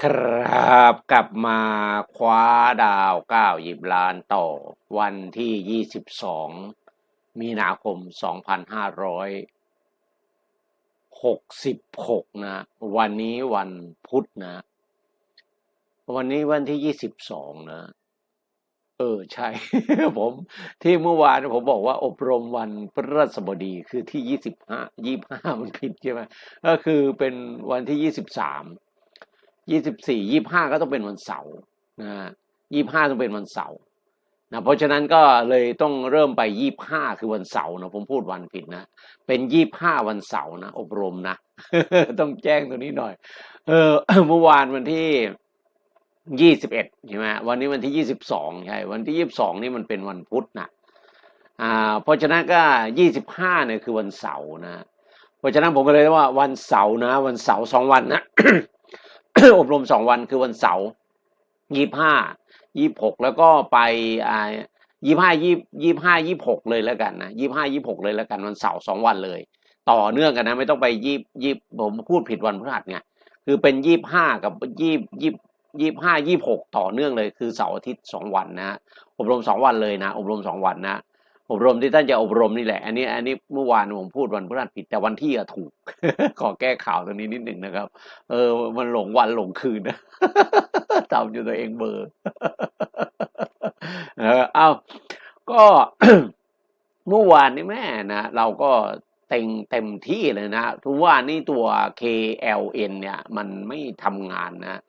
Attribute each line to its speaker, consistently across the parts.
Speaker 1: ครับกลับมาคว้าดาวเก้าหยิบล้านต่อวันที่ยี่สิบสองมีนาคมสองพันะ วันนี้วันพุธนะ วันนี้วันที่ยี่สิบสองนะ เออ ใช่ ผม ที่เมื่อวานผมบอกว่าอบรมวันพฤหัสบดีคือที่ยี่สิบห้ายี่ห้ามันผิดใช่ไหมก็คือเป็นวันที่ยี่สิบสาม ยี่สิบสี่ยี่ห้าก็ต้องเป็นวันเสาร์นะยี่ห้าต้องเป็นวันเสาร์นะเพราะฉะนั้นก็เลยต้องเริ่มไปยี่ห้าคือวันเสาร์นะผมพูดวันผิดนะ เป็นยี่ห้าวันเสาร์นะ อบรมนะ ต้องแจ้งตัวนี้หน่อย เออเมื่อวานวันที่ยี่สิบเอ็ดใช่ไหมวันนี้วันที่ยี่สิบสองใช่วันที่ยี่สิบสองนี่มันเป็นวันพุธนะอ่าเพราะฉะนั้นก็ยี่สิบห้าเนี่ยคือวันเสาร์นะ เพราะฉะนั้นผมก็เลยว่าวันเสาร์นะ วันเสาร์สองวันนะ อบรมสองวันคือวันเสาร์ยี่ห้ายี่หกแล้วก็ไปอ่ายี่ห้ายี่ยี่ห้ายี่หกเลยแล้วกันนะยี่ห้ายี่หกเลยแล้วกันวันเสาร์สองวันเลย ต่อเนื่องกันนะ ไม่ต้องไปยี่ยี่ผมพูดผิดวันพฤหัสไงคือเป็นยี่ห้ากับยี่ยี่ยี่ห้ายี่หกต่อเนื่องเลย คือเสาร์อาทิตย์สองวันนะอบรมสองวันเลยนะ อบรมสองวันนะ อบรมที่ท่านจะอบรมนี่แหละ อันนี้ อันนี้เมื่อวานผมพูดวันพฤหัสผิดแต่วันที่อะถูก ขอแก้ข่าวตรงนี้นิดหนึ่งนะครับ เออ มันหลงวันหลงคืนนะจำอยู่ตัวเองเบอร์เออเอาก็เมื่อวานนี้แม่นะเราก็เต็งเต็มที่เลยนะทุกว่านี่ตัว KLN เนี่ย มันไม่ทำงานนะ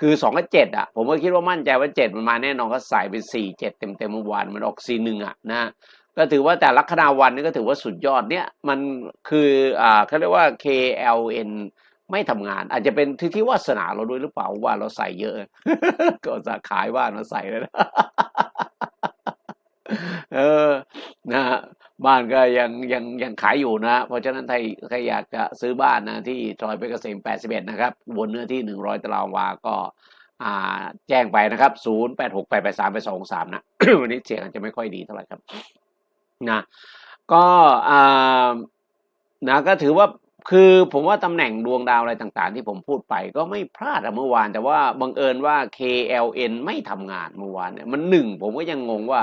Speaker 1: คือสองกับเจ็ดอะ ผมก็คิดว่ามั่นใจว่าเจ็ดมันมาแน่นอนก็ใส่ไปสี่เจ็ดเต็มเต็มๆเมื่อวานมันออกสี่หนึ่งอะนะ ก็ถือว่าแต่ลัคนาวันนี่ก็ถือว่าสุดยอดเนี่ยมันคืออ่าเขาเรียกว่า KLN ไม่ทำงาน อาจจะเป็นที่ที่วาสนาเราด้วยหรือเปล่าว่าเราใส่เยอะ ก็จะขายบ้านมาใส่เลยนะเออนะ บ้านก็ยังยังยังขายอยู่นะ เพราะฉะนั้นใครใครอยากจะซื้อบ้านนะที่ซอยเพชรเกษม 81 นะครับ บนเนื้อที่ 100 ตารางวา ก็แจ้งไปนะครับ 086883ไป23 นะ วันนี้เสียงอาจจะไม่ค่อยดีเท่าไหร่ครับ นะ ก็อ่านะก็ถือว่าคือผมว่าตำแหน่งดวงดาวอะไรต่างๆ ที่ผมพูดไปก็ไม่พลาดอะเมื่อวาน แต่ว่าบังเอิญว่า KLN ไม่ทำงานเมื่อวานเนี่ยมันหนึ่งผมก็ยังงงว่า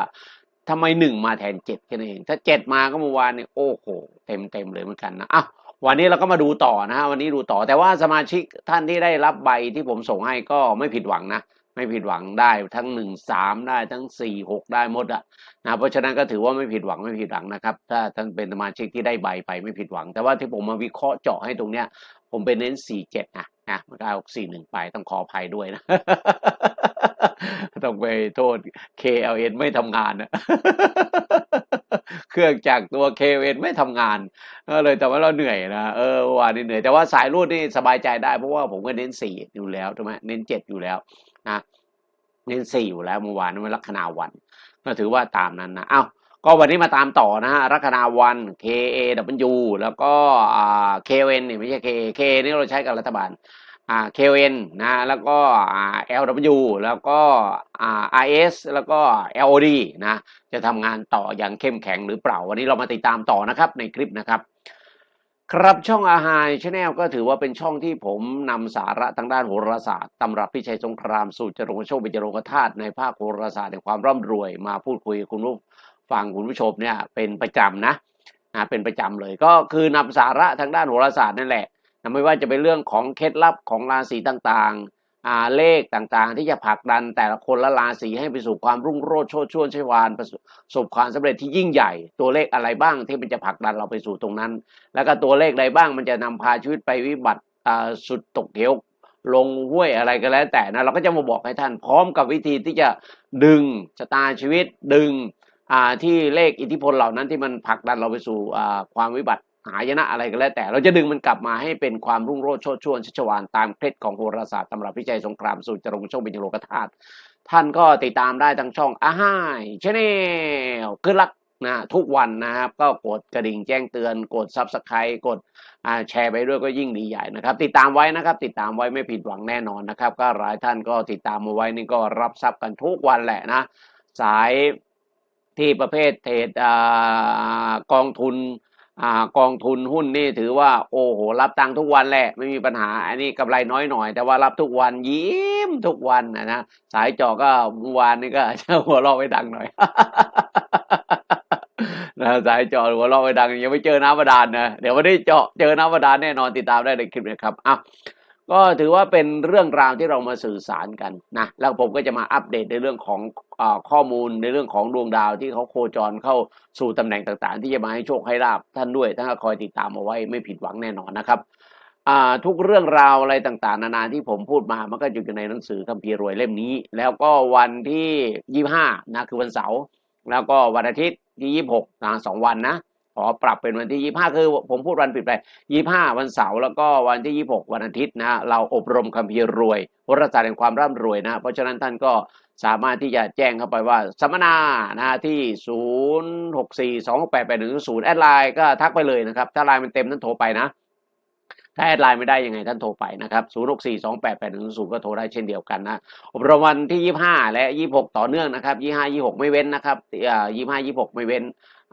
Speaker 1: ทำไมหนึ่งมาแทนเจ็ดแค่นั้นเอง ถ้าเจ็ดมาก็เมื่อวานเนี่ยโอ้โหเต็มเต็มเลยเหมือนกันนะอ้าววันนี้เราก็มาดูต่อนะฮะวันนี้ดูต่อแต่ว่าสมาชิกท่านที่ได้รับใบที่ผมส่งให้ก็ไม่ผิดหวังนะไม่ผิดหวังได้ทั้งหนึ่งสามได้ทั้งสี่หกได้หมดอะนะเพราะฉะนั้นก็ถือว่าไม่ผิดหวังไม่ผิดหวังนะครับ ถ้าท่านเป็นสมาชิกที่ได้ใบไปไม่ผิดหวัง แต่ว่าที่ผมมาวิเคราะห์เจาะให้ตรงเนี้ย ผมเป็นเน้นสี่เจ็ดนะนะมันก็เอาสี่หนึ่งไปต้องขออภัยด้วยนะ ต้องไปโทษ KLN ไม่ทำงานนะเครื่องจากตัว KLN ไม่ทำงานก็เลยแต่ว่าเราเหนื่อยนะเออวันนี้เหนื่อยแต่ว่าสายรูดนี่สบายใจได้เพราะว่าผมก็เน้นสี่อยู่แล้วใช่ไหมเน้นเจ็ดอยู่แล้วนะเน้นสี่อยู่แล้วเมื่อวานนั้นมันลัคนาวันก็ถือว่าตามนั้นนะเอ้าก็วันนี้มาตามต่อนะฮะลัคนาวัน K A W แล้วก็อ่า K N เนี่ยไม่ใช่ K K นี่เราใช้กับรัฐบาล อ่า KN นะแล้วก็อ่า LW แล้วก็อ่า RS แล้วก็ LOD นะจะทำงานต่ออย่างเข้มแข็งหรือเปล่า วันนี้เรามาติดตามต่อนะครับในคลิปนะครับ ครับช่องอาหารชาแนลก็ถือว่าเป็นช่องที่ผมนำสาระทางด้านโหราศาสตร์ตำรับพิชัยสงครามสูตรจรงโชคเป็นจรงธาตุในภาคโหราศาสตร์ในความร่ำรวยมาพูดคุยคุณผู้ฟังคุณผู้ชมเนี่ยเป็นประจำนะนะเป็นประจำเลยก็คือนำสาระทางด้านโหราศาสตร์นั่นแหละ นะไม่ว่าจะเป็นเรื่องของเคล็ดลับของราศีต่างๆอ่าเลขต่างๆ ที่จะผลักดันแต่ละคนละราศีให้ไปสู่ความรุ่งโรจน์โชติช่วงชัยวานประสบความสำเร็จที่ยิ่งใหญ่ ตัวเลขอะไรบ้างที่มันจะผลักดันเราไปสู่ตรงนั้น แล้วก็ตัวเลขใดบ้างมันจะนำพาชีวิตไปวิบัติอ่าสุดตกเหวลงห้วยอะไรก็แล้วแต่นะเราก็จะมาบอกให้ท่านพร้อมกับวิธีที่จะดึงชะตาชีวิตดึงอ่าที่เลขอิทธิพลเหล่านั้นที่มันผลักดันเราไปสู่อ่าความวิบัติ หายนะอะไรก็แล้วแต่ เราจะดึงมันกลับมาให้เป็นความรุ่งโรจน์โชติช่วงชัชวานตามเคล็ดของโหราศาสตร์ตำรับพิจัยสงครามสูตรจรงโชคเป็นจโลกธาตุท่านก็ติดตามได้ทางช่องอาหายชแนลขึ้นลักนะทุกวันนะครับ ก็กดกระดิ่งแจ้งเตือน กดซับสไครต์กดแชร์ไปด้วยก็ยิ่งดีใหญ่นะครับ ติดตามไว้นะครับ ติดตามไว้ไม่ผิดหวังแน่นอนนะครับ ก็หลายท่านก็ติดตามมาไว้นี่ก็รับทรัพย์กันทุกวันแหละนะ สายที่ประเภทเทรดกองทุน อกองทุนหุ้นนี่ถือว่า โอ้โห รับตังค์ทุกวันแหละ ไม่มีปัญหา อันนี้กำไรน้อยหน่อย แต่ว่ารับทุกวันยิ้มทุกวันนะนะสายจอก็เมื่อวานนี่ก็หัวเราะไปดังหน่อยนะสายจอหัวเราะไปดังยังไม่เจอน้ำบาดาลนะเดี๋ยววันนี้เจาะเจอน้ำบาดาลแน่นอนติดตามได้ในคลิปนะครับอะ ก็ถือว่าเป็นเรื่องราวที่เรามาสื่อสารกันนะแล้วผมก็จะมาอัปเดตในเรื่องของอข้อมูลในเรื่องของดวงดาวที่เขาโคจรเข้าสู่ตำแหน่งต่างๆ ที่จะมาให้โชคให้ลาบท่านด้วยท่านก็คอยติดตามเอาไว้ไม่ผิดหวังแน่นอนนะครับทุกเรื่องราวอะไรต่างๆ นานาที่ผมพูดมามันก็อยู่ในหนังสือคัมภีร์รวยเล่มนี้ แล้วก็วันที่ยี่ห้านะคือวันเสาร์แล้วก็วันอาทิตย์ที่ยี่หกนะสองวันนะ ขอปรับเป็นวันที่ยี่ห้าคือผมพูดวันผิดไปยี่ห้าวันเสาร์แล้วก็วันที่ยี่หกวันอาทิตย์นะเราอบรมคัมภีร์รวยโหราศาสตร์แห่งความร่ำรวยนะ เพราะฉะนั้นท่านก็สามารถที่จะแจ้งเข้าไปว่าสัมมนานะที่ศูนย์หกสี่สองแปดแปดหนึ่งศูนย์แอดไลน์ก็ทักไปเลยนะครับ ถ้าไลน์มันเต็มท่านโทรไปนะ ถ้าแอดไลน์ไม่ได้ยังไงท่านโทรไปนะครับ 0 6 4 2 8 8 1 0 ก็โทรได้เช่นเดียวกันนะอบรมวันที่ 25 และ 26 ต่อเนื่องนะครับ 25 26 ไม่เว้นนะครับ25 26 ไม่เว้น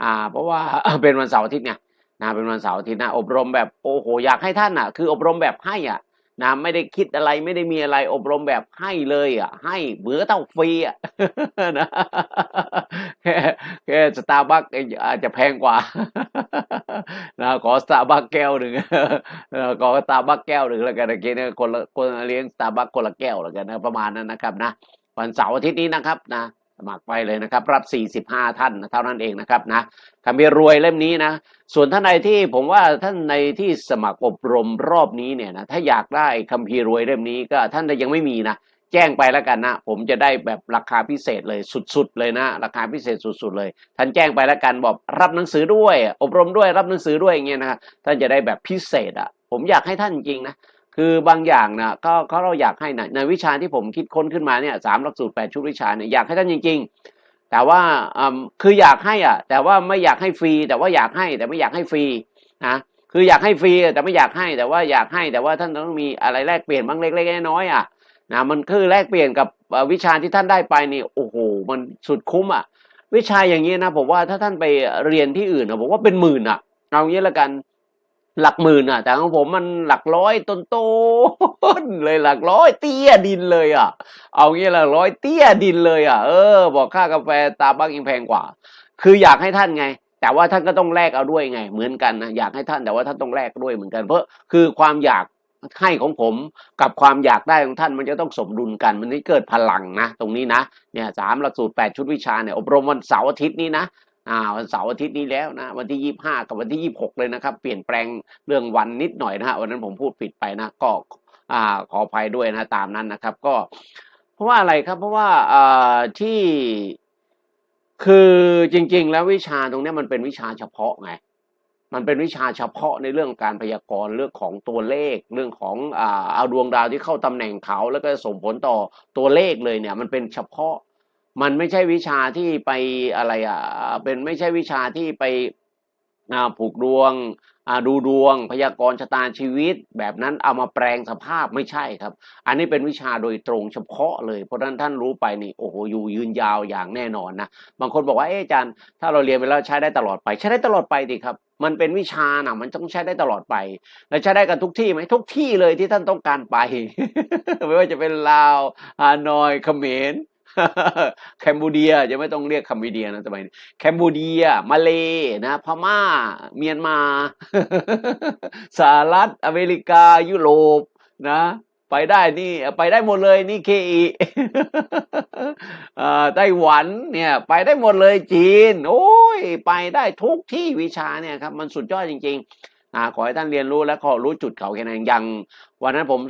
Speaker 1: อ่าเพราะว่าเป็นวันเสาร์อาทิตย์ไงนะเป็นวันเสาร์อาทิตย์นะอบรมแบบโอ้โหอยากให้ท่านอะ คืออบรมแบบให้อะนะไม่ได้คิดอะไรไม่ได้มีอะไรอบรมแบบให้เลยอะ ให้เหมือเท่าฟรีอะนะแค่แค่สตาร์บัคอาจจะแพงกว่านะขอสตาร์บัคแก้วหนึ่งเออขอสตาร์บัคแก้วหนึ่งแล้วกันเมื่อกี้เนี่คนละคนเลี้ยงสตาร์บัคคนละแก้วแล้วกันนะประมาณนั้นนะครับนะวันเสาร์อาทิตย์นี้นะครับนะ มัครไปเลยนะครับ รับ 45 ท่านนะเท่านั้นเองนะครับนะคำเบีรวยเล่มนี้นะ ส่วนท่านใดที่ผมว่าท่านในที่สมัครอบรมรอบนี้เนี่ยนะถ้าอยากได้คัมภีร์รวยเล่มนี้ก็ท่านใดยังไม่มีนะแจ้งไปแล้วกันนะ ผมจะได้แบบราคาพิเศษเลยสุดๆเลยนะ ราคาพิเศษสุดๆเลย ท่านแจ้งไปแล้วกันบอกรับหนังสือด้วย อบรมด้วยรับหนังสือด้วยอย่างเงี้ยนะท่านจะได้แบบพิเศษอะ ผมอยากให้ท่านจริงนะ คือบางอย่างนะก็ก็เราอยากให้นะในวิชาที่ผมคิดค้นขึ้นมาเนี่ยสามหลักสูตรแปดชุดวิชาเนี่ยอยากให้ท่านจริง ๆ แต่ว่าอืมคืออยากให้อะ แต่ว่าไม่อยากให้ฟรี แต่ว่าอยากให้แต่ไม่อยากให้ฟรีนะคืออยากให้ฟรีแต่ไม่อยากให้แต่ว่าอยากให้แต่ว่าท่านต้องมีอะไรแลกเปลี่ยนบ้างเล็กๆน้อยๆอะนะมันคือแลกเปลี่ยนกับวิชาที่ท่านได้ไปนี่โอ้โหมันสุดคุ้มอะ วิชาอย่างนี้นะผมว่าถ้าท่านไปเรียนที่อื่นนะผมว่าเป็นหมื่นอะเอางี้ละกัน หลักหมื่นอะ แต่ของผมมันหลักร้อยต้นๆเลยหลักร้อยเตี้ยดินเลยอะ เอางี้หลักร้อยเตี้ยดินเลยอะ เออ บอกค่ากาแฟตาบักยังแพงกว่า คืออยากให้ท่านไง แต่ว่าท่านก็ต้องแลกเอาด้วยไง เหมือนกันนะอยากให้ท่านแต่ว่าท่านต้องแลกด้วยเหมือนกัน เพราะคือความอยากให้ของผมกับความอยากได้ของท่านมันจะต้องสมดุลกัน มันนี่เกิดพลังนะ ตรงนี้นะเนี่ยสามหลักสูตรแปดชุดวิชาเนี่ยอบรมวันเสาร์อาทิตย์นี้นะ อ่าวันเสาร์อาทิตย์นี้แล้วนะวันที่ยี่ห้ากับวันที่ยี่หกเลยนะครับ เปลี่ยนแปลงเรื่องวันนิดหน่อยนะฮะวันนั้นผมพูดผิดไปนะก็อ่าขออภัยด้วยนะตามนั้นนะครับ ก็ เพราะว่าอะไรครับ เพราะว่าอ่าที่คือจริง ๆ แล้ววิชาตรงนี้มันเป็นวิชาเฉพาะไงมันเป็นวิชาเฉพาะในเรื่องการพยากรณ์เรื่องของตัวเลข เรื่องของอ่าเอาดวงดาวที่เข้าตำแหน่งเขาแล้วก็ส่งผลต่อตัวเลขเลยเนี่ย มันเป็นเฉพาะ มันไม่ใช่วิชาที่ไปอะไรอะเป็นไม่ใช่วิชาที่ไปผูกดวงดูดวง พยากรณ์ชะตาชีวิต แบบนั้นเอามาแปลงสภาพไม่ใช่ครับ อันนี้เป็นวิชาโดยตรงเฉพาะเลย เพราะฉะนั้นท่านรู้ไปนี่โอ้โหอยู่ยืนยาวอย่างแน่นอนนะบางคนบอกว่าเอ๊ะอาจารย์ถ้าเราเรียนไปแล้วใช้ได้ตลอดไป ใช้ได้ตลอดไปดิครับ มันเป็นวิชานะมันต้องใช้ได้ตลอดไป แล้วใช้ได้กันทุกที่ไหมทุกที่เลยที่ท่านต้องการไป ไม่ว่าจะเป็นลาวฮานอยเขมร แคนบูเดียจะไม่ต้องเรียกคัมบูเดียนะสมัยนี้แคนบูเดีย มาเลนะพม่า เมียนมาสหรัฐอเมริกายุโรปนะไปได้นี่ไปได้หมดเลยนี่เคอีไต้หวันเนี่ยไปได้หมดเลยจีน โอ้ยไปได้ทุกที่วิชาเนี่ยครับมันสุดยอดจริง ๆ ขอให้ท่านเรียนรู้และขอรู้จุดเขาแค่นั้นยังวันนั้นผม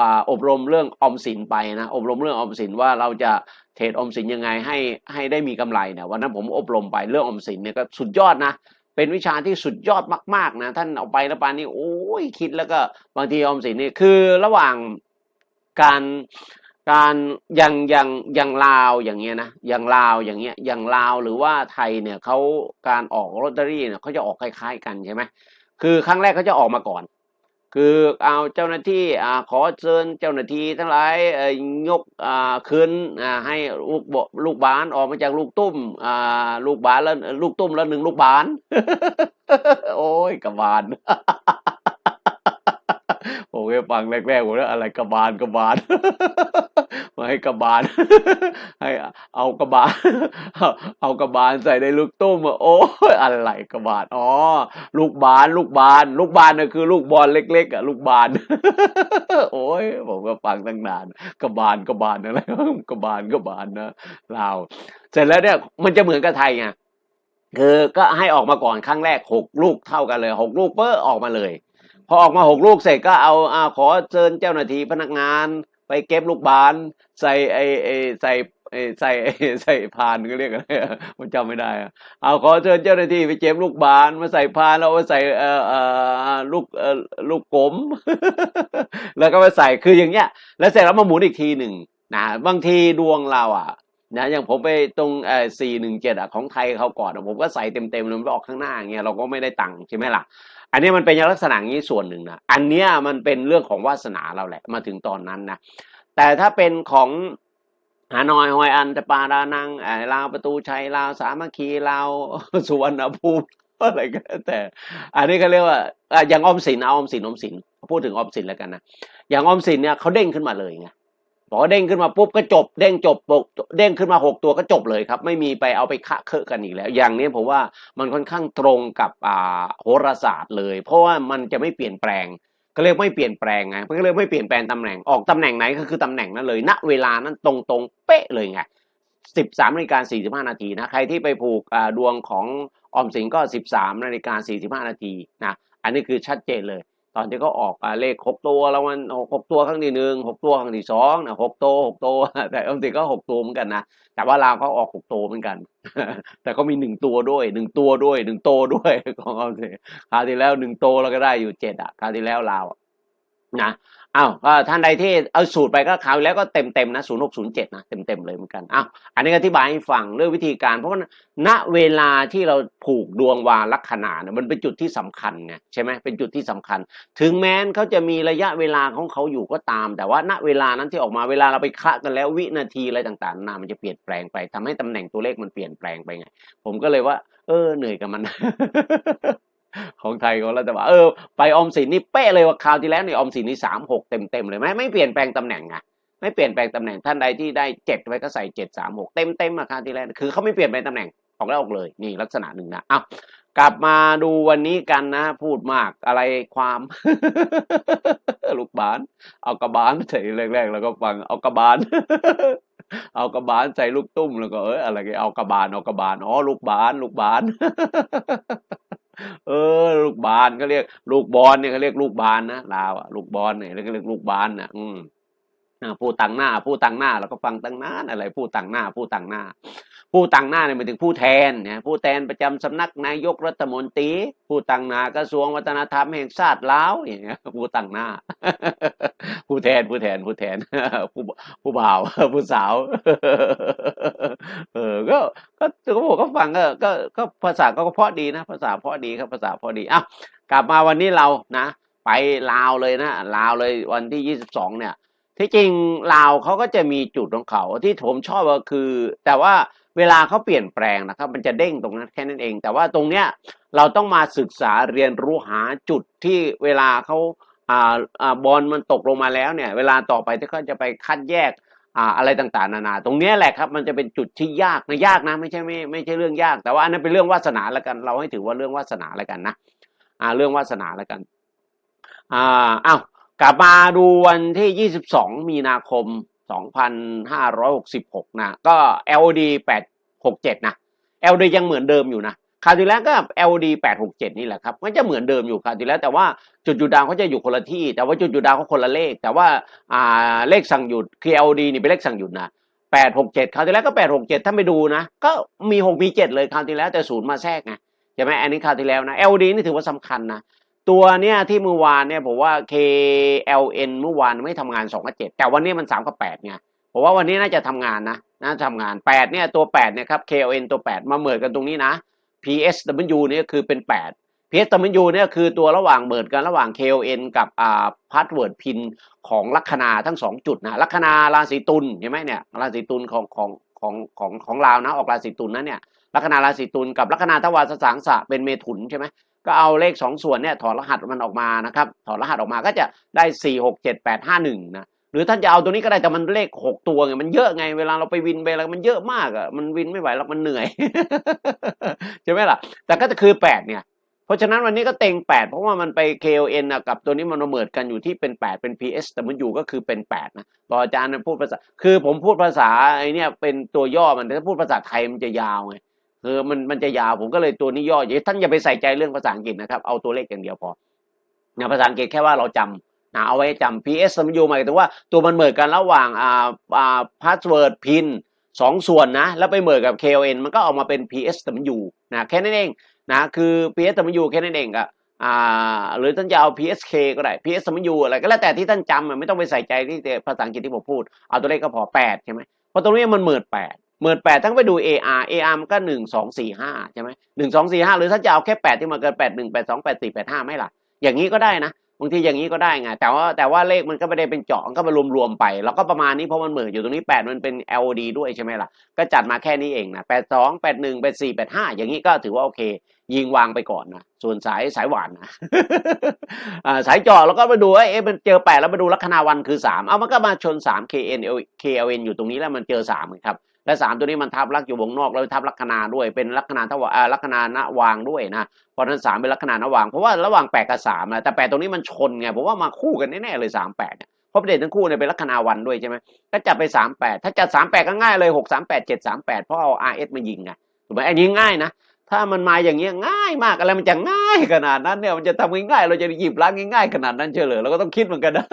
Speaker 1: ออบรมเรื่องออมสินไปนะอบรมเรื่องออมสินว่าเราจะเทรดออมสินยังไงให้ให้ได้มีกำไรเนี่ยวันนั้นผมอบรมไปเรื่องออมสินเนี่ยก็สุดยอดนะเป็นวิชาที่สุดยอดมากๆนะท่านเอาไปแล้วปานนี้โอ้ยคิดแล้วก็บางทีออมสินนี่คือระหว่างการการอย่างอย่างอย่างลาวอย่างเงี้ยนะอย่างลาวอย่างเงี้ยอย่างลาวหรือว่าไทยเนี่ยเขาการออกลอตเตอรี่เนี่ยเขาจะออกคล้าย ๆ กันใช่ไหม คือครั้งแรกเขาจะออกมาก่อน คือเอาเจ้าหน้าที่อ่าขอเชิญเจ้าหน้าที่ทั้งหลายยกอ่าขึ้นอ่าให้ลูกบลูกบาลออกมาจากลูกตุ้มอ่าลูกบาลแล้วลูกตุ้มแล้วหนึ่งลูกบาลโอ้ยกระบาลผมก็ฟังแรกๆผมแล้วอะไรกระบาลกระบาล มาให้กระบาล ให้เอากระบาล เอากระบาลใส่ในลูกตุ้มโอ้ยอะไรกระบาลอ๋อลูกบาลลูกบาลลูกบาลน่ะคือ ลูกบอลเล็กๆอะลูกบาลโอ้ยผมก็ฟังตั้งนานกระบาลกระบาลอะไรกระบาลกระบาลนะเลาเสร็จแล้วเนี่ยมันจะเหมือนกับไทยไงคือก็ให้ออกมาก่อนครั้งแรกหกลูกเท่ากันเลยหกลูกเปิ้อออกมาเลย พอออกมาหกลูกเสร็จก็เอาอาขอเชิญเจ้าหน้าที่พนักงาน ไปเก็บลูกบาลใส่ไอไอใส่ใส่ใส่พานก็เรียกอะไรผมจำไม่ได้อะเอาขอเชิญเจ้าหน้าที่ไปเก็บลูกบาลมาใส่พานแล้วมาใส่เอ่อเอ่อลูกเอ่อลูกกลม แล้วก็มาใส่คืออย่างเงี้ย แล้วเสร็จแล้วมาหมุนอีกทีหนึ่งนะบางทีดวงเราอะ นะอย่างผมไปตรงเอ่อสี่หนึ่งเจ็ดอะของไทยเขาก่อนผมก็ใส่เต็มเต็มๆเลยมันออกข้างหน้าเงี้ยเราก็ไม่ได้ตังค์ใช่ไหมล่ะ อันนี้มันเป็นลักษณะอย่างนี้ส่วนหนึ่งนะอันเนี้ยมันเป็นเรื่องของวาสนาเราแหละมาถึงตอนนั้นนะแต่ถ้าเป็นของฮานอยฮอยอันตะปาดานังไอ้ลาวประตูชัยลาวสามัคคีลาวสุวรรณภูมิอะไรก็แต่ อันนี้ก็เรียกว่าอะอย่างออมสินเอาออมสินออมสินพูดถึงออมสินแล้วกันนะอย่างออมสินเนี่ยเขาเด้งขึ้นมาเลยไง บอเด้งขึ้นมาปุ๊บก็จบ เด้งจบปกเด้งขึ้นมาหกตัวก็จบเลยครับ ไม่มีไปเอาไปคะเคอะกันอีกแล้ว อย่างนี้ผมว่ามันค่อนข้างตรงกับอ่าโหราศาสตร์เลย เพราะว่ามันจะไม่เปลี่ยนแปลงก็เรียกไม่เปลี่ยนแปลงไงมันก็เลยไม่เปลี่ยนแปลงตำแหน่งออกตำแหน่งไหนก็คือตำแหน่งนั้นเลย ณเวลานั้นตรงๆเป๊ะเลยไงสิบสามนาฬิกาสี่สิบห้านาทีนะใครที่ไปผูกดวงของออมสินก็สิบสามนาฬิกาสี่สิบห้านาทีนะอันนี้คือชัดเจนเลย ตอนที่เขาออกอ่าเลขหกตัวแล้วมันหกตัวครั้งที่หนึ่งหกตัวครั้งที่สองนะหกตัวหกตัวแต่อามสินก็หกตัวเหมือนกันนะแต่ว่าลาวเขาออกหกตัวเหมือนกัน แต่ก็มีหนึ่งตัวด้วยหนึ่งตัวด้วยหนึ่งโตด้วยของออมสินคราวที่แล้วหนึ่งโตวเราก็ได้อยู่เจ็ดอะคราวที่แล้วลาวอะนะ อ้าวท่านใดที่เอาสูตรไปก็คราวแล้วก็เต็มเต็มๆนะศูนย์หกศูนย์เจ็ดนะเต็มเต็มๆเลยเหมือนกันอ้าวอันนี้อธิบายให้ฟังเรื่องวิธีการ เพราะว่าณเวลาที่เราผูกดวงวาลัคนาเนี่ยมันเป็นจุดที่สำคัญไงใช่ไหมเป็นจุดที่สำคัญ ถึงแม้นเขาจะมีระยะเวลาของเขาอยู่ก็ตาม แต่ว่าณเวลานั้นที่ออกมาเวลาเราไปคะกันแล้ววินาทีอะไรต่างๆนานามันจะเปลี่ยนแปลงไปทำให้ตำแหน่งตัวเลขมันเปลี่ยนแปลงไปไง ผมก็เลยว่า เออเหนื่อยกับมัน ของไทยของรัฐบาลเออไปออมสินนี่เป๊ะเลยว่าคราวที่แล้วนี่ออมสินนี่สามหกเต็มเต็มๆเลยไหมไม่เปลี่ยนแปลงตำแหน่งไงไม่เปลี่ยนแปลงตำแหน่งท่านใดที่ได้เจ็ดไว้ก็ใส่เจ็ดสามหกเต็มเต็มๆอะคราวที่แล้วคือเขาไม่เปลี่ยนแปลงตำแหน่งออกแล้วออกเลยนี่ลักษณะหนึ่งนะอ้าวกลับมาดูวันนี้กันนะ พูดมากอะไรความ ลูกบาลเอากระบาลใส่แรกๆ แล้วก็ฟังเอากระบาล เอากระบาลใส่ลูกตุ้มแล้วก็เอออะไรกันเอากระบาลเอากระบาลอ๋อลูกบาลลูกบาล เออ ลูกบาลก็เรียก ลูกบอลเนี่ยเขาเรียกลูกบาลนะลาวอะลูกบอลเนี่ยเขาเรียกลูกบาลนะอืมอ่า ผู้ตังหน้า ผู้ตังหน้าเราก็ฟังตั้งนานอะไรผู้ตังหน้า ผู้ตังหน้า ผู้ตังหน้าเนี่ยหมายถึงผู้แทนเนี่ยผู้แทนประจำสำนักนายกรัฐมนตรี ผู้ตังหน้ากระทรวงวัฒนธรรมแห่งชาติลาวอย่างเงี้ยผู้ตังหน้า ผู้แทนผู้แทนผู้แทนผู้ผู้บ่าวผู้สาว เออก็ก็ก็ผมก็ฟังก็ก็ก็ภาษาก็เพาะดีนะ ภาษาเพาะดีครับภาษาเพาะดีอะกลับมาวันนี้เรานะ ไปลาวเลยนะลาวเลยวันที่ยี่สิบสองเนี่ย ที่จริงลาวเขาก็จะมีจุดของเขาที่ผมชอบก็คือ แต่ว่าเวลาเขาเปลี่ยนแปลงนะครับ มันจะเด้งตรงนั้นแค่นั้นเอง แต่ว่าตรงเนี้ยเราต้องมาศึกษาเรียนรู้หาจุดที่เวลาเขาอ่าอ่าบอลมันตกลงมาแล้วเนี่ย เวลาต่อไปที่เขาจะไปคัดแยกอ่าอะไรต่างๆ นานา ตรงเนี้ยแหละครับ มันจะเป็นจุดที่ยากนะยากนะไม่ใช่ไม่ไม่ใช่เรื่องยาก แต่ว่าอันนั้นเป็นเรื่องวาสนาแล้วกัน เราให้ถือว่าเรื่องวาสนาแล้วกันนะอ่าเรื่องวาสนาแล้วกันอ่าอ้าว กลับมาดูวันที่ 22 มีนาคม 2566 นะ ก็ LD 867 นะ LD ยังเหมือนเดิมอยู่นะคราวที่แล้วก็ LD 867 นี่แหละครับมันจะเหมือนเดิมอยู่คราวที่แล้ว แต่ว่าจุดหยุดดาวเขาจะอยู่คนละที่ แต่ว่าจุดหยุดดาวเขาคนละเลข แต่ว่าอ่าเลขสั่งหยุดคือ LD นี่เป็นเลขสั่งหยุดนะ867 คราวที่แล้วก็ 867 ถ้าไปดูนะ ก็มี 6 มี 7 เลยคราวที่แล้วแต่ศูนย์มาแทรกไงใช่ไหมอันนี้คราวที่แล้วนะ LD นี่ถือว่าสำคัญนะ ตัวเนี้ยที่เมื่อวานเนี่ยผมว่า KLN เมื่อวานไม่ทำงาน2กับ7แต่วันนี้มัน3กับ8ไงผมว่าวันนี้น่าจะทำงานนะน่าจะทำงาน8เนี่ยตัว8เนี่ยครับ KLN ตัว 8 มาเหมือนกันตรงนี้นะ PSW เนี่ยคือเป็น 8 PSW เนี่ยคือตัวระหว่างเบิดกันระหว่าง KON กับอ่าพาสเวิร์ดพินของลัคนาทั้งสองจุดนะลัคนาราศีตุลเห็นไหมเนี่ยราศีตุลของของของของของลาวนะออกราศีตุลนะเนี่ยลัคนาราศีตุลกับลัคนาทวารสสังสะเป็นเมถุนใช่ไหม ก็เอาเลขสองส่วนเนี่ยถอดรหัสมันออกมานะครับ ถอดรหัสออกมาก็จะได้สี่หกเจ็ดแปดห้าหนึ่งนะ หรือท่านจะเอาตัวนี้ก็ได้แต่มันเลขหกตัวไงมันเยอะไงเวลาเราไปวินไปอะไรมันเยอะมากอะมันวินไม่ไหวแล้วมันเหนื่อยใช่ไหมล่ะ แต่ก็จะคือแปดเนี่ย เพราะฉะนั้นวันนี้ก็เต็งแปดเพราะว่ามันไป KON กับตัวนี้มันมาเมิดกันอยู่ที่เป็นแปดเป็น PS แต่มันอยู่ก็คือเป็นแปดนะตออาจารย์พูดภาษา คือผมพูดภาษาไอ้เนี่ยเป็นตัวย่อมันถ้าพูดภาษาไทยมันจะยาวไง คือมันมันจะยาวผมก็เลยตัวนี้ย่ออย่าท่านอย่าไปใส่ใจเรื่องภาษาอังกฤษนะครับ เอาตัวเลขอย่างเดียวพอนะภาษาอังกฤษแค่ว่าเราจำนะเอาไว้จำ PS มันอยู่หมายถึงว่าตัวมันเหมิดกันระหว่างอ่าอ่าพาสเวิร์ดพินสองส่วนนะ แล้วไปเหมิดกับ KON มันก็ออกมาเป็น PS มันอยู่นะแค่นั้นเองนะคือ PS มันอยู่แค่นั้นเองอะอ่าหรือท่านจะเอา PSK ก็ได้ PS มันอยู่อะไรก็แล้วแต่ที่ท่านจำไม่ต้องไปใส่ใจที่ภาษาอังกฤษที่ผมพูด เอาตัวเลขก็พอแปดใช่ไหมเพราะตรงนี้มันหมื่นแปด หมื่นแปดทั้งไปดู AR AR มันก็หนึ่งสองสี่ห้าใช่ไหมหนึ่งสองสี่ห้าหรือถ้าจะเอาแค่แปดที่มาเกินแปดหนึ่งแปดสองแปดสี่แปดห้าไม่ล่ะ อย่างนี้ก็ได้นะบางทีอย่างนี้ก็ได้ไงแต่ว่าแต่ว่าเลขมันก็ไม่ได้เป็นเจาะมันก็มารวมๆไป แล้วก็ประมาณนี้เพราะมันเหมือนอยู่ตรงนี้แปดมันเป็น LOD ด้วยใช่ไหมล่ะ ก็จัดมาแค่นี้เองนะแปดสองแปดหนึ่งแปดสี่แปดห้าอย่างนี้ก็ถือว่าโอเค ยิงวางไปก่อนนะส่วนสายสายหวานนะสายจาะแล้วก็มาดูว่าเอ๊ะมันเจอแปดแล้วมาดูลัคนาวันคือสามเอามันก็มาชนสาม KN KLN อยู่ตรงนี้แล้วมันเจอสามครับ และสามตัวนี้มันทับลักอยู่วงนอกแล้วทับลัคนาด้วยเป็นลัคนาทวารอ่าลัคนาณวางด้วยนะเพราะฉะนั้นสามเป็นลัคนาณวางเพราะว่าระหว่างแปดกับสามนะแต่แปดตรงนี้มันชนไงผมว่ามาคู่กันแน่ๆเลยสามแปดเนี่ยเพราะประเด็นทั้งคู่เนี่ยเป็นลัคนาวันด้วยใช่ไหมก็จับไปสามแปดถ้าจัดสามแปดก็ง่ายเลยหกสามแปดเจ็ดสามแปดเพราะเอา RS มายิงไงถูกไหมอันนี้ง่ายนะ ถ้ามันมาอย่างเงี้ยง่ายมากอะไรมันจะง่ายขนาดนั้นเนี่ยมันจะทำง่ายๆเราจะหยิบล้างง่ายๆขนาดนั้นเฉลยเราก็ต้องคิดเหมือนกันนะ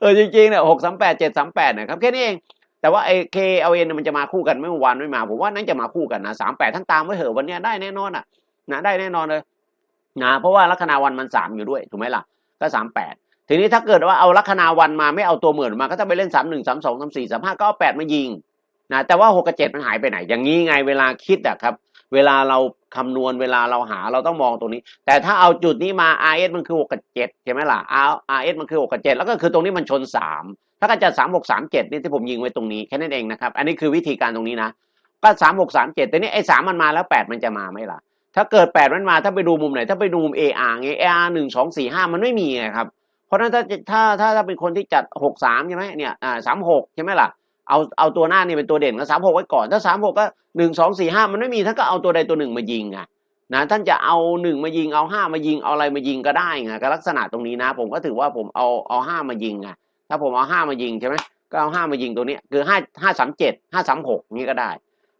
Speaker 1: เออจริงๆเนี่ยหกสามแปดเจ็ดสามแปดนะครับแค่นี้เอง แต่ว่าไอ้เคเอเอ็นมันจะมาคู่กันไม่เมื่อวานไม่มา ผมว่านั่นจะมาคู่กันนะสามแปดทั้งตามไว้เหอะวันนี้ได้แน่นอนอะนะได้แน่นอนเลยนะเพราะว่าลัคนาวันมันสามอยู่ด้วยถูกไหมล่ะก็สามแปดทีนี้ถ้าเกิดว่าเอาลัคนาวันมาไม่เอาตัวเหมือนมาก็จะไปเล่นสามหนึ่งสามสองสามสี่สามห้าก็เอาแปดมายิงนะแต่ว่าหกกับเจ็ดมันหายไปไหน อย่างนี้ไงเวลาคิดอะครับ เวลาเรา คำนวณเวลาเราหาเราต้องมองตรงนี้ แต่ถ้าเอาจุดนี้มา RS มันคือ6กับ7ใช่ไหมล่ะ RS มันคือ6กับ7แล้วก็คือตรงนี้มันชน 3 ถ้าก็จะ3 6 3 7นี่ที่ผมยิงไว้ตรงนี้แค่นั้นเองนะครับ อันนี้คือวิธีการตรงนี้นะ ก็ 3 6 3 7แต่นี่ไอ้3มันมาแล้ว 8 มันจะมาไหมล่ะ ถ้าเกิด 8 มันมาถ้าไปดูมุมไหน ถ้าไปดูมุม AR ไง AR 1 2 4 5 มันไม่มีไงครับ เพราะฉะนั้นถ้าถ้าถ้าถ้าเป็นคนที่จัด 6 3ใช่ไหมเนี่ยอ่า3 6ใช่ไหมล่ะ เอาเอาตัวหน้านี่เป็นตัวเด่นก็สามหกไว้ก่อน ถ้าสามหกก็หนึ่งสองสี่ห้ามันไม่มีท่านก็เอาตัวใดตัวหนึ่งมายิงไงนะท่านจะเอาหนึ่งมายิงเอาห้ามายิงเอาอะไรมายิงก็ได้ไงก็ลักษณะตรงนี้นะ ผมก็ถือว่าผมเอาเอาห้ามายิงไงถ้าผมเอาห้ามายิงใช่ไหมก็เอาห้ามายิงตัวนี้คือห้าห้าสามเจ็ดห้าสามหกนี่ก็ได้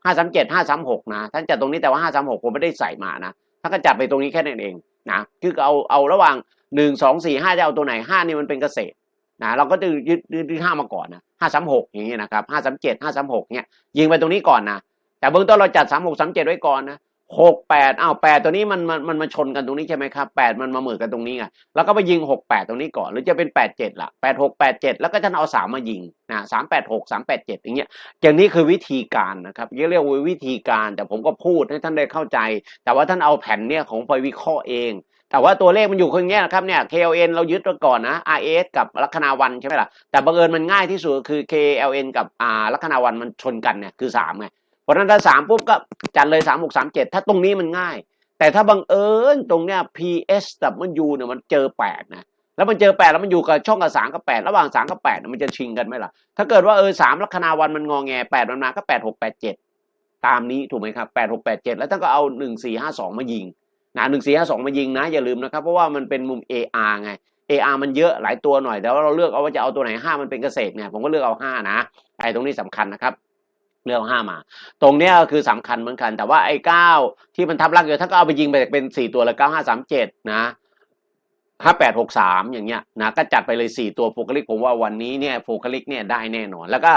Speaker 1: ห้าสามเจ็ดห้าสามหกนะท่านจัดตรงนี้แต่ว่าห้าสามหกผมไม่ได้ใส่มานะท่านก็จับไปตรงนี้แค่นั้นเองนะคือเอาเอาระหว่างหนึ่งสองสี่ห้าจะเอาตัวไหนห้านี่มันเป็นเกษตร นะเราก็จะยึดยึดที่ห้ามาก่อนนะห้าสามหกอย่างเงี้ยนะครับห้าสามเจ็ดห้าสามหกเนี่ยยิงไปตรงนี้ก่อนนะแต่เบื้องต้นเราจัดสามหกสามเจ็ดไว้ก่อนนะหกแปดอ้าวแปดตัวนี้มันมันมันมาชนกันตรงนี้ใช่ไหมครับแปดมันมาเหมือนกันตรงนี้ไงแล้วก็ไปยิงหกแปดตรงนี้ก่อน หรือจะเป็นแปดเจ็ดละแปดหกแปดเจ็ดแล้วก็ท่านเอาสามมายิงนะสามแปดหกสามแปดเจ็ดอย่างเงี้ยอย่างนี้คือวิธีการนะครับเรียกว่าวิธีการแต่ผมก็พูดให้ท่านได้เข้าใจ แต่ว่าท่านเอาแผ่นเนี่ยของไปวิเคราะห์เอง แต่ว่าตัวเลขมันอยู่คนเงี้ยนะครับเนี่ย KLN เรายึดไว้ก่อนนะ RS กับลัคนาวันใช่ไหมล่ะแต่บังเอิญมันง่ายที่สุดคือ KLN กับอ่าลัคนาวันมันชนกันเนี่ยคือสามไงเพราะฉะนั้นถ้าสามปุ๊บก็จัดเลยสามหกสามเจ็ดถ้าตรงนี้มันง่าย แต่ถ้าบังเอิญตรงเนี้ย PS กับมันยูเนี่ยมันเจอแปดนะแล้วมันเจอแปดแล้วมันอยู่กับช่องกับสามกับแปดระหว่างสามกับแปดมันจะชิงกันไหมล่ะถ้าเกิดว่าเออสามลัคนาวันมันงอแงแปดมันมาก็แปดหกแปดเจ็ดตามนี้ถูกไหมครับแปดหกแปดเจ็ดแล้วท่านก็เอาหนึ่งสี่ห้าสองมายิง นะหนึ่งสี่ห้าสองมายิงนะ อย่าลืมนะครับ เพราะว่ามันเป็นมุม AR ไง AR มันเยอะหลายตัวหน่อย แต่ว่าเราเลือกเอาว่าจะเอาตัวไหนห้ามันเป็นเกษตรเนี่ยผมก็เลือกเอาห้านะไอ้ตรงนี้สำคัญนะครับเลือกเอาห้ามา ตรงเนี้ยคือสำคัญเหมือนกัน แต่ว่าไอ้เก้าที่มันทับลักอยู่ถ้าก็เอาไปยิงไปเป็นสี่ตัวละเก้าห้าสามเจ็ดนะ ห้าแปดหกสามอย่างเงี้ยนะก็จัดไปเลยสี่ตัวโฟกัลิกผมว่าวันนี้เนี่ยโฟกัลิกเนี่ยได้แน่นอน แล้วก็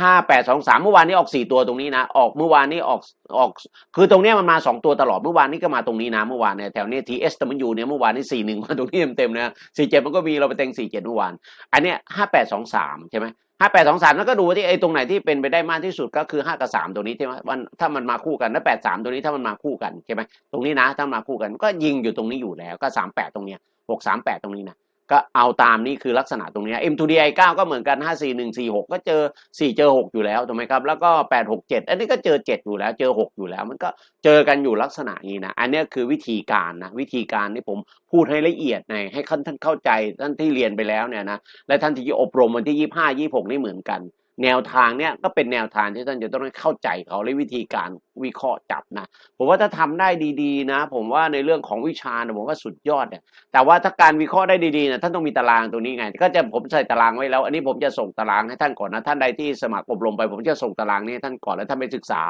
Speaker 1: ห้าแปดสองสามเมื่อวานนี้ออกสี่ตัวตรงนี้นะ ออกเมื่อวานนี้ออกออก คือตรงเนี้ยมันมาสองตัวตลอดเมื่อวานนี้ก็มาตรงนี้นะเมื่อวานเนี่ยแถวเนี้ยทีเอสมันอยู่เนี่ยเมื่อวานนี้สี่หนึ่งมาตรงนี้เต็มๆนะสี่เจ็ดมันก็มีเราไปเต็งสี่เจ็ดเมื่อวาน อันเนี้ยห้าแปดสองสามใช่ไหมห้าแปดสองสามแล้วก็ดูว่าที่ไอ้ตรงไหนที่เป็นไปได้มากที่สุดก็คือห้ากับสามตัวนี้ใช่ไหมวันถ้ามันมาคู่กันแล้วแปดสามตัวนี้ถ้ามันมาคู่กันใช่ไหมตรงนี้นะถ้ามาคู่กันก็ยิงอยู่ตรงนี้อยู่แล้วก็สามแปดตรงเนี้ย หกสามแปดตรงนี้นะก็เอาตามนี้คือลักษณะตรงนี้ M2DI 9 ก็เหมือนกันห้าสี่หนึ่งสี่หกก็เจอสี่เจอหกอยู่แล้วถูกไหมครับ แล้วก็แปดหกเจ็ดอันนี้ก็เจอเจ็ดอยู่แล้ว เจอหกอยู่แล้ว มันก็เจอกันอยู่ลักษณะนี้นะ อันนี้คือวิธีการนะ วิธีการที่ผมพูดให้ละเอียดในให้ท่านท่านเข้าใจท่านที่เรียนไปแล้วเนี่ยนะ และท่านที่อบรมวันที่ยี่ห้ายี่หกนี่เหมือนกัน แนวทางเนี่ยก็เป็นแนวทางที่ท่านจะต้องเข้าใจเขาและวิธีการวิเคราะห์จับนะ ผมว่าถ้าทำได้ดีๆนะ ผมว่าในเรื่องของวิชานะผมว่าสุดยอดเนี่ยแต่ว่าถ้าการวิเคราะห์ได้ดีๆนะท่านต้องมีตารางตัวนี้ไง ก็จะผมใส่ตารางไว้แล้ว อันนี้ผมจะส่งตารางให้ท่านก่อนนะท่านใดที่สมัครอบรมไป ผมจะส่งตารางนี้ให้ท่านก่อนแล้วท่านไปศึกษา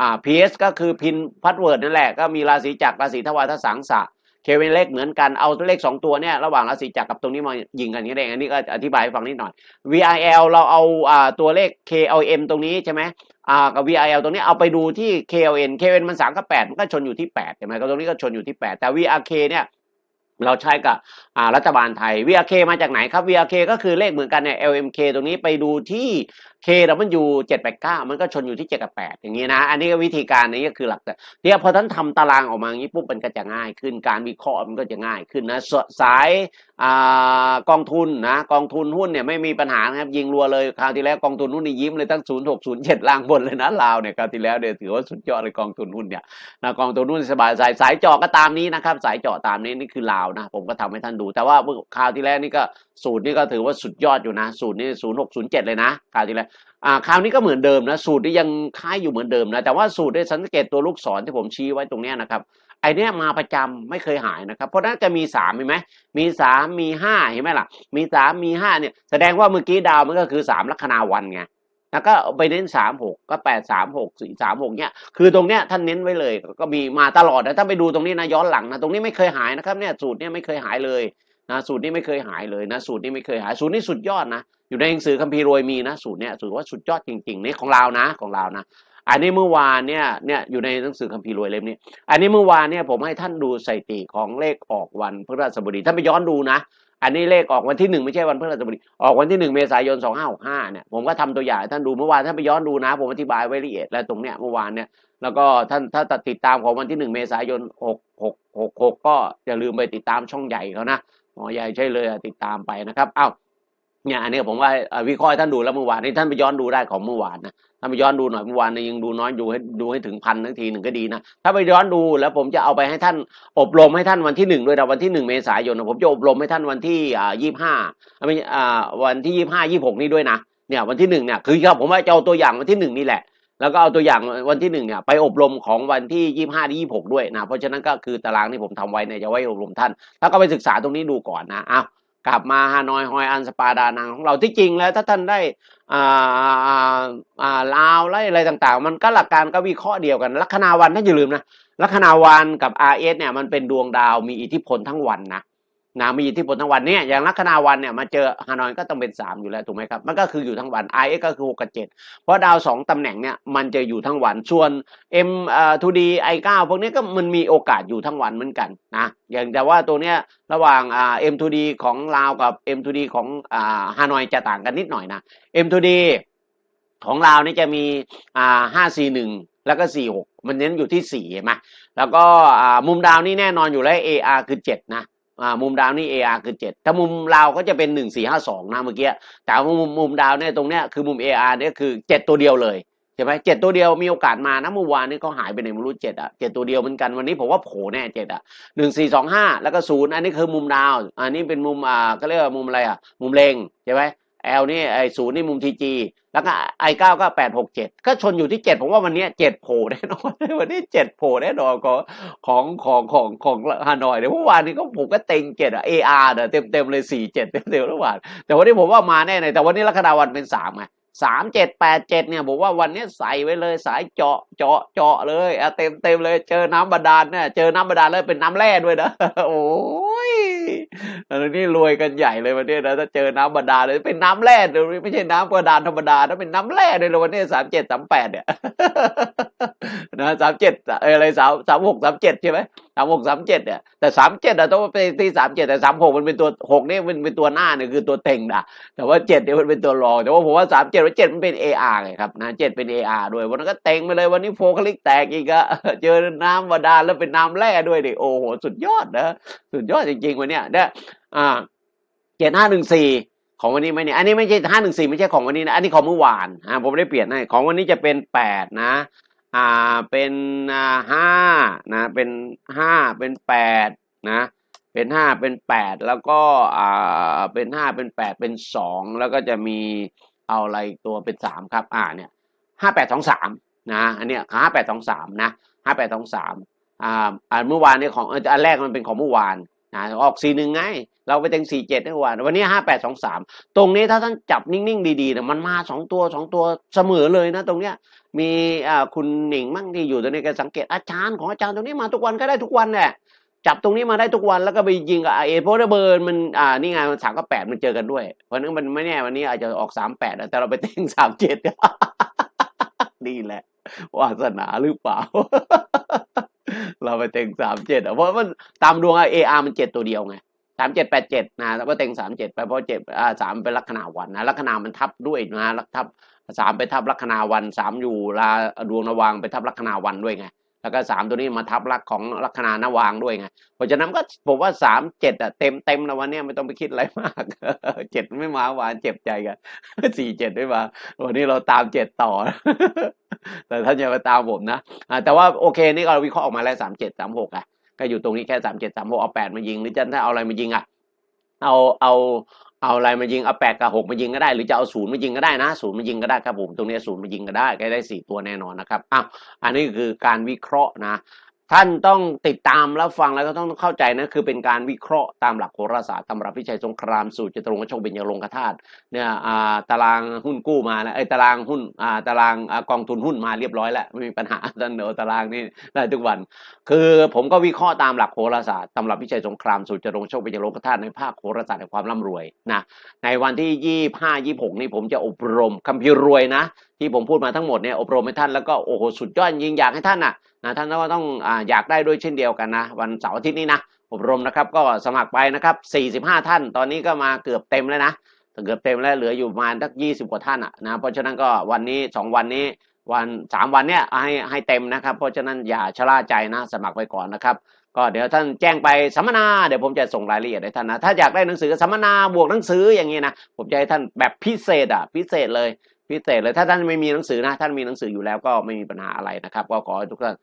Speaker 1: อ่า PS ก็คือพินพัดเวิร์ดนั่นแหละก็มีราศีจักรราศีทวารทสังสะ เคเวนเลขเหมือนกันเอาตัวเลข 2 ตัวเนี่ยระหว่างราศีจักรกับตรงนี้มายิงกันนี่เองอันนี้ก็อธิบายให้ฟังนิดหน่อย VIL เราเอาตัวเลข KLM ตรงนี้ใช่ไหมกับ VIL ตรงนี้เอาไปดูที่ KLN KLN มัน3กับ8มันก็ชนอยู่ที่8ใช่ไหมก็ตรงนี้ก็ชนอยู่ที่ 8 แต่ VRK เนี่ยเราใช้กับรัฐบาลไทย VRK มาจากไหนครับ VRK ก็คือเลขเหมือนกันเนี่ย LMK ตรงนี้ไปดูที่ K แล้วมันอยู่789 มันก็ชนอยู่ที่ 7 กับ 8 อย่างนี้นะ อันนี้ก็วิธีการนี้ก็คือหลักแต่เนี่ยพอท่านทำตารางออกมาอย่างนี้ปุ๊บมันก็จะง่ายขึ้น การวิเคราะห์มันก็จะง่ายขึ้นนะสสายอกองทุนนะกองทุนหุ้นเนี่ยไม่มีปัญหานะครับยิงรัวเลยคราวที่แล้วกองทุนหุ้นนี่ยิ้มเลยตั้ง 0607 ล่างบนเลยนะลาวเนี่ยคราวที่แล้วเนี่ยถือว่าสุดยอดเลยกองทุนหุ้นเนี่ยนะกองทุนหุ้นสบายสายสายเจาะก็ตามนี้นะครับสายเจาะตามนี้นี่คือลาวนะผมก็ทำให้ท่านดู แต่ว่าคราวที่แล้วนี่ก็สูตรนี่ก็ถือว่าสุดยอดอยู่นะสูตรนี่0607 เลยนะคราวที่แล้วอ่าคราวนี้ก็เหมือนเดิมนะสูตรยังคล้ายอยู่เหมือนเดิมนะแต่ว่าสูตรได้สังเกตตัวลูกศรที่ผมชี้ไว้ตรงนี้นะครับไอเนี้ยมาประจำไม่เคยหายนะครับ เพราะน่าจะมีสามเห็นไหมมีสามมีห้าเห็นไหมล่ะ มีสามมีห้าเนี่ยแสดงว่าเมื่อกี้ดาวมันก็คือสามลัคนาวันไงแล้วก็ไปเน้นสามหกก็แปดสามหกสี่สามหกเนี่ยคือตรงเนี้ยท่านเน้นไว้เลย ก็มีมาตลอดนะถ้าไปดูตรงนี้นะย้อนหลังนะตรงนี้ไม่เคยหายนะครับเนี่ยสูตรเนี่ยไม่เคยหายเลยนะสูตรนี้ไม่เคยหายเลยนะสูตรนี้ไม่เคยหายสูตรนี้สุดยอดนะ อยู่ในหนังสือคัมภีร์รวยมีนะสูตรเนี่ยถือว่าสุดยอดจริงๆนี่ของเรานะของเรานะ อันนี้เมื่อวานเนี่ยเนี่ยอยู่ในหนังสือคัมภีร์รวยเล่มนี้ อันนี้เมื่อวานเนี่ยผมให้ท่านดูสถิติของเลขออกวันพฤหัสบดีท่านไปย้อนดูนะ อันนี้เลขออกวันที่หนึ่งไม่ใช่วันพฤหัสบดีออกวันที่หนึ่งเมษายนสองห้าหกห้าเนี่ยผมก็ทำตัวอย่างท่านดูเมื่อวานท่านไปย้อนดูนะ ผมอธิบายไว้ละเอียดแล้วตรงเนี้ยเมื่อวานเนี่ยแล้วก็ท่านถ้าติดตามของวันที่หนึ่งเมษายนหกหกหกหกก็อย่าลืมไปติดตามช่องใหญ่เขานะหมอใหญ่ใช่เลยติดตามไปนะครับอ้าว เนี่ยอันนี้ผมว่าวิเคราะห์ท่านดูแล้วเมื่อวานนี้ท่านไปย้อนดูได้ของเมื่อวานนะท่านไปย้อนดูหน่อยเมื่อวานนี้ยังดูน้อยดูให้ดูให้ถึงพันทั้งทีหนึ่งก็ดีนะถ้าไปย้อนดูแล้วผมจะเอาไปให้ท่านอบรมให้ท่านวันที่หนึ่งด้วยนะวันที่หนึ่งเมษายนนะผมจะอบรมให้ท่านวันที่อ่ายี่ห้าไม่ใช่อ่าวันที่ยี่ห้ายี่หกนี้ด้วยนะเนี่ยวันที่หนึ่งเนี่ยคือครับผมว่าจะเอาตัวอย่างวันที่หนึ่งนี่แหละแล้วก็เอาตัวอย่างวันที่หนึ่งเนี่ยไปอบรมของวันที่ยี่ห้าที่ยี่หกด้วยนะเพราะฉะนั้นก็คือตารางที่ผมทำไว้เนี่ยจะไว้อบรมท่าน แล้วก็ไปศึกษาตรงนี้ดูก่อนนะอ้าว กลับมาฮานอยฮอยอันสปาดานังของเราที่จริงแล้ว ถ้าท่านได้อ่าอ่าอ่าลาวไล่อะไรต่างๆ มันก็หลักการก็วิเคราะห์เดียวกัน ลัคนาวันท่านอย่าลืมนะลัคนาวันกับ RS เนี่ยมันเป็นดวงดาวมีอิทธิพลทั้งวันนะ นะมีอิทธิพลทั้งวันเนี่ยอย่างลัคนาวันเนี่ยมาเจอฮานอยก็ต้องเป็นสามอยู่แล้วถูกไหมครับมันก็คืออยู่ทั้งวัน RS ก็คือหกกับเจ็ดเพราะดาวสองตำแหน่งเนี่ยมันจะอยู่ทั้งวันส่วน M อ่า 2D I9 พวกนี้ก็มันมีโอกาสอยู่ทั้งวันเหมือนกันนะอย่างแต่ว่าตัวเนี้ยระหว่างอ่า M2D ของลาวกับ M2D ของอ่าฮานอยจะต่างกันนิดหน่อยนะ M2D ของลาวนี่จะมีอ่าห้าสี่หนึ่งแล้วก็สี่หกมันเน้นอยู่ที่สี่เห็นไหมแล้วก็อ่ามุมดาวนี่แน่นอนอยู่แล้ว AR คือเจ็ดนะ มุมดาวนี่ AR คือเจ็ดถ้ามุมเราก็จะเป็นหนึ่งสี่ห้าสองนะเมื่อกี้แต่ว่ามุมมุมดาวเนี่ยตรงเนี้ยคือมุม AR เนี่ยคือเจ็ดตัวเดียวเลยใช่ไหมเจ็ดตัวเดียวมีโอกาสมานะเมื่อวานนี้ก็หายไปไหนไม่รู้เจ็ดอะเจ็ดตัวเดียวเหมือนกันวันนี้ผมว่าโผล่แน่เจ็ดอะหนึ่งสี่สองห้าแล้วก็ศูนย์อันนี้คือมุมดาว อันนี้เป็นมุมอ่าก็เรียกว่ามุมอะไรอะมุมเลงใช่ไหม แอลนี่ไอศูนย์นี่มุมทีจีแล้วก็ไอเก้าก็แปดหกเจ็ดก็ชนอยู่ที่เจ็ดผมว่าวันนี้เจ็ดโผล่แน่นอนวันนี้เจ็ดโผล่แน่นอนของของของของของฮานอยเดี๋ยวเมื่อวานนี้ก็ผมก็เต็งเจ็ดอะเออาร์เต็มเต็มเลยสี่เจ็ดเต็มเต็มระหว่างแต่วันนี้ผมว่ามาแน่เลยแต่วันนี้ลัคนาวันเป็นสามไง สามเจ็ดแปดเจ็ดเนี่ยผมว่าวันนี้ใส่ไว้เลยสายเจาะเจาะเจาะเลยเต็มเต็มเลยเจอน้ำบาดาลเนี่ยเจอน้ำบาดาลแล้วเป็นน้ำแร่ด้วยนะโอ้ยอันนี้รวยกันใหญ่เลยวันนี้นะถ้าเจอน้ำบาดาลเลยเป็นน้ำแร่เลยไม่ใช่น้ำบาดาลธรรมดาถ้าเป็นน้ำแร่เลยวันนี้สามเจ็ดสามแปดเนี่ยนะสามเจ็ดอะไรสามสามหกสามเจ็ดใช่ไหม สามหกสามเจ็ดเนี่ยแต่สามเจ็ดอะต้องไปที่สามเจ็ดแต่สามหกมันเป็นตัวหกเนี่ยมันเป็นตัวหน้าเนี่ยคือตัวเต็งนะแต่ว่าเจ็ดเนี่ยมันเป็นตัวรอง แต่ว่าผมว่าสามเจ็ดว่าเจ็ดมันเป็น AR ไงครับนะเจ็ดเป็น AR ด้วยวันนั้นก็เต็งไปเลยวันนี้โฟกัลิกแตกอีกอะเจอน้ำบาดาลแล้วเป็นน้ำแร่ด้วยดิโอ้โหสุดยอดนะสุดยอดจริงๆวันเนี้ยเนี่ยอ่าเจ็ดห้าหนึ่งสี่ของวันนี้ไหมเนี่ยอันนี้ไม่ใช่ห้าหนึ่งสี่ไม่ใช่ของวันนี้นะอันนี้ของเมื่อวานอ่าผมไม่ได้เปลี่ยนให้ของวันนี้จะเป็นแปดนะ อ่าเป็นอ่าห้านะเป็นห้าเป็นแปดนะเป็นห้าเป็นแปดแล้วก็อ่าเป็นห้าเป็นแปดเป็นสองแล้วก็จะมีเอาอะไรตัวเป็นสามครับอ่าเนี่ยห้าแปดสองสามนะอันเนี้ยห้าแปดสองสามนะห้าแปดสองสามอ่าอันเมื่อวานเนี่ยของอันแรกมันเป็นของเมื่อวานนะออกสีหนึ่งไง เราไปเต็งสี่เจ็ดเมื่อวานวันนี้ห้าแปดสองสามตรงนี้ถ้าท่านจับนิ่งๆ ดีๆนะมันมาสองตัวสองตัวเสมอเลยนะตรงเนี้ยมีอ่าคุณหนิงมั่งที่อยู่ตรงนี้ก็สังเกตอาจารย์ของอาจารย์ตรงนี้มาทุกวันก็ได้ทุกวันแหละจับตรงนี้มาได้ทุกวันแล้วก็ไปยิงกับเอเพราะว่าเบอร์นมันอ่านี่ไงมันสามกับแปดมันเจอกันด้วย เพราะฉะนั้นมันไม่แน่วันนี้อาจจะออกสามแปดแต่เราไปเต็งสามเจ็ดนี่แหละวาสนาหรือเปล่า เราไปเต็งสามเจ็ดเพราะมันตามดวงเออาร์มันเจ็ดตัวเดียวไง สามเจ็ดแปดเจ็ดนะแล้วก็เต็งสามเจ็ดไปเพราะเจ็ดอ่าสามเป็นลัคนาวันนะลัคนามันทับด้วยนะลักทับสามไปทับลัคนาวันสามอยู่ลาดวงนวางไปทับลัคนาวันด้วยไงแล้วก็สามตัวนี้มาทับลักของลัคนานวางด้วยไงเพราะฉะนั้นก็ผมว่าสามเจ็ดอะเต็มเต็มแล้ววันนี้ไม่ต้องไปคิดอะไรมากเจ็ดไม่มาหวานเจ็บใจกันสี่เจ็ดไม่มาวันนี้เราตามเจ็ดต่อ แต่ท่านอย่าไปตามผมนะอ่าแต่ว่าโอเคนี่ก็เราวิเคราะห์ออกมาแล้วสามเจ็ดสามหกอะ ก็อยู่ตรงนี้แค่สามเจ็ดสามหกเอาแปดมายิง หรือจะถ้าเอาอะไรมายิงอะเอาเอาเอาอะไรมายิงเอาแปดกับหกมายิงก็ได้ หรือจะเอาศูนย์มายิงก็ได้นะศูนย์มายิงก็ได้ครับผมตรงนี้ศูนย์มายิงก็ได้ก็ได้สี่ตัวแน่นอนนะครับอ้าวอันนี้คือการวิเคราะห์นะ ท่านต้องติดตามแล้วฟังแล้วก็ต้องเข้าใจนะคือเป็นการวิเคราะห์ตามหลักโหราศาสตร์ตำรับพิชัยสงครามสูตรจตุรงคโชคเบญจรงคธาตุเนี่ยอ่าตารางหุ้นกู้มาแล้วเอ้ยตารางหุ้นอ่าตารางอ่ากองทุนหุ้นมาเรียบร้อยแล้วไม่มีปัญหาท่านเนอตารางนี่ได้ทุกวัน คือผมก็วิเคราะห์ตามหลักโหราศาสตร์ตำรับพิชัยสงครามสูตรจตุรงคโชคเบญจรงคธาตุในภาคโหราศาสตร์แห่งความร่ำรวยนะในวันที่ยี่ห้ายี่หกนี่ผมจะอบรมคัมภีร์รวยนะ ที่ผมพูดมาทั้งหมดเนี่ยอบรมให้ท่านแล้วก็โอ้โหสุดยอดจริงอยากให้ท่านน่ะนะท่านก็ต้องออยากได้ด้วยเช่นเดียวกันนะ วันเสาร์อาทิตย์นี้นะอบรมนะครับก็สมัครไปนะครับ 45 ท่าน ตอนนี้ก็มาเกือบเต็มแล้วนะเกือบเต็มแล้วเหลืออยู่ประมาณสัก20 กว่าท่านอะนะเพราะฉะนั้นก็วันนี้ 2 วันนี้วันสามวันเนี้ยให้ให้เต็มนะครับ เพราะฉะนั้นอย่าชะล่าใจนะ สมัครไปก่อนนะครับ ก็เดี๋ยวท่านแจ้งไปสัมมนาเดี๋ยวผมจะส่งรายละเอียดให้ท่านนะ ถ้าอยากได้หนังสือสัมมนาบวกหนังสืออย่างนี้นะ ผมจะให้ท่านแบบพิเศษอะพิเศษเลย พิเศษเลยถ้าท่านไม่มีหนังสือนะท่านมีหนังสืออยู่แล้วก็ไม่มีปัญหาอะไรนะครับ ก็ขอให้ทุกท่าน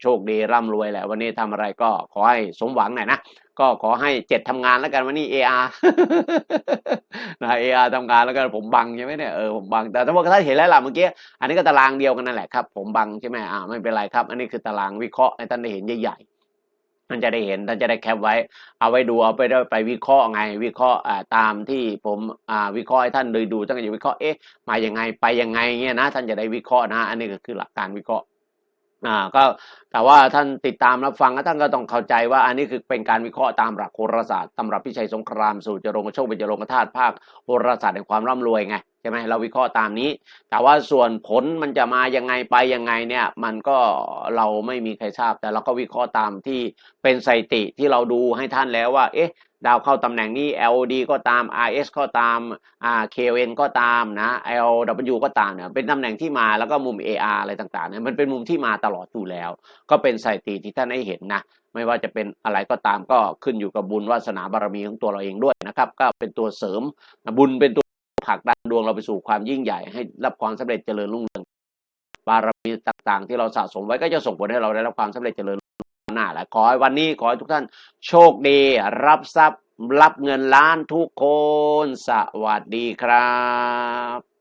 Speaker 1: โชคดีร่ำรวยแหละวันนี้ทำอะไรก็ขอให้สมหวังหน่อยนะก็ขอให้เจ็ดทำงานแล้วกันวันนี้ AR นะ AR ทำงานแล้วกันผมบังใช่ไหมเนี่ยเออผมบังแต่ถ้าว่าท่านเห็นแล้วล่ะเมื่อกี้อันนี้ก็ตารางเดียวกันนั่นแหละครับผมบังใช่ไหมอ่าไม่เป็นไรครับ อันนี้คือตารางวิเคราะห์ให้ท่านได้เห็นใหญ่ๆ ท่านจะได้เห็นท่านจะได้แคปไว้ เอาไว้ดูเอาไปไปวิเคราะห์ไง วิเคราะห์ตามที่ผมวิเคราะห์ให้ท่านเลยดูท่านจะวิเคราะห์เอ๊ะมาอย่างไงไปยังไงเงี้ยนะท่านจะได้วิเคราะห์นะ อันนี้ก็คือหลักการวิเคราะห์ อ่าก็แต่ว่าท่านติดตามรับฟังท่านก็ต้องเข้าใจว่าอันนี้คือเป็นการวิเคราะห์ตามหลักโหราศาสตร์ตำรับพิชัยสงครามสู่จรงโชคเป็นจรงธาตุภาคโหราศาสตร์แห่งความร่ำรวยไงใช่ไหมเราวิเคราะห์ตามนี้ แต่ว่าส่วนผลมันจะมายังไงไปยังไงเนี่ยมันก็เราไม่มีใครทราบแต่เราก็วิเคราะห์ตามที่เป็นสถิติที่เราดูให้ท่านแล้วว่า เอ๊ะ ดาวเข้าตำแหน่งนี้ LD ก็ตาม RS ก็ตามอ่า KN ก็ตามนะ LW ก็ตามเนี่ยเป็นตำแหน่งที่มาแล้วก็มุม AR อะไรต่างๆเนี่ยมันเป็นมุมที่มาตลอดอยู่แล้ว ก็เป็นสถิติที่ท่านได้เห็นนะไม่ว่าจะเป็นอะไรก็ตามก็ขึ้นอยู่กับบุญวาสนาบารมีของตัวเราเองด้วยนะครับก็เป็นตัวเสริมบุญเป็นตัวผลักดันดวงเราไปสู่ความยิ่งใหญ่ให้รับความสำเร็จเจริญรุ่งเรืองบารมีต่างๆ ที่เราสะสมไว้ก็จะส่งผลให้เราได้รับความสำเร็จเจริญ หน้า และขอให้วันนี้ขอให้ทุกท่าน โชคดี รับทรัพย์ รับเงินล้านทุกคน สวัสดีครับ